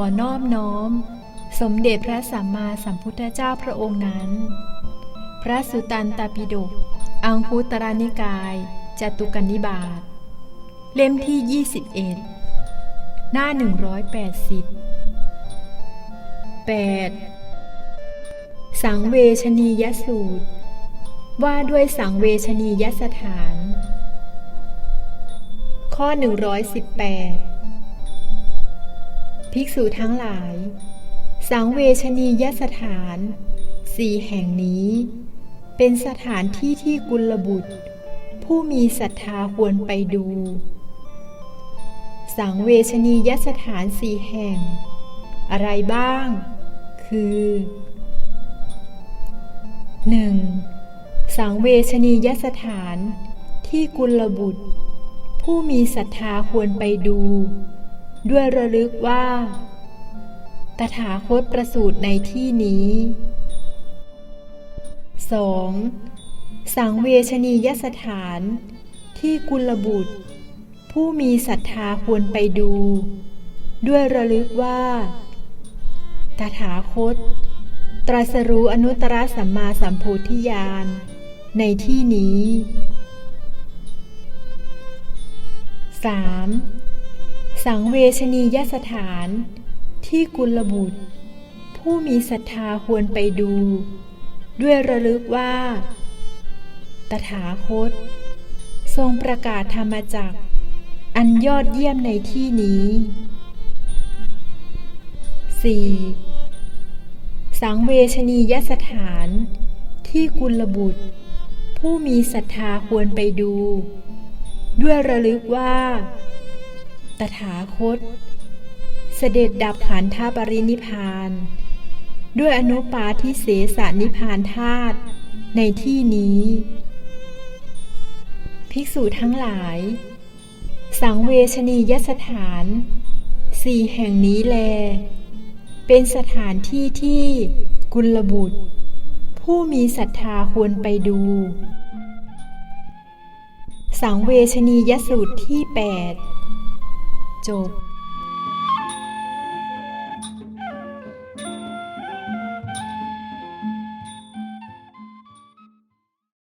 อนอบน้อม สมเด็จพระสัมมาสัมพุทธเจ้าพระองค์นั้น พระสุตันตปิฎกอังคุตรนิกายจตุกนิบาตเล่มที่ 21 หน้า 180 8. สังเวชนียสูตร ว่าด้วยสังเวชนียสถาน ข้อ 118 ภิกษุทั้งหลาย สังเวชนียสถานสี่แห่งนี้ เป็นสถานที่ที่กุลบุตร ผู้มีศรัทธาควรไปดู สังเวชนียสถานสี่แห่ง อะไรบ้าง คือ 1. สังเวชนียสถานที่กุลบุตร ผู้มีศรัทธาควรไปดู ด้วยระลึกว่า ตถาคตประสูติในที่นี้ 2. สังเวชนียสถาน ที่กุลบุตร ผู้มีศรัทธาควรไปดู ด้วยระลึกว่า ตถาคต ตรัสรู้อนุตตรสัมมาสัมโพธิญาณในที่นี้ 3. สังเวชนียสถาน ที่กุลบุตร ผู้มีศรัทธาควรไปดู ด้วยระลึกว่า ตถาคต ทรงประกาศธรรมจักอันยอดเยี่ยมในที่นี้ 4. สังเวชนียสถาน ที่กุลบุตร ผู้มีศรัทธาควรไปดู ด้วยระลึกว่า ตถาคต เสด็จดับขันธปรินิพาน ด้วยอนุปาทิเสสนิพพานธาตุในที่นี้ ภิกษุทั้งหลาย สังเวชนียสถานสี่แห่งนี้แล เป็นสถานที่ที่กุลบุตร ผู้มีศรัทธาควรไปดู สังเวชนียสูตรที่ 8 จบ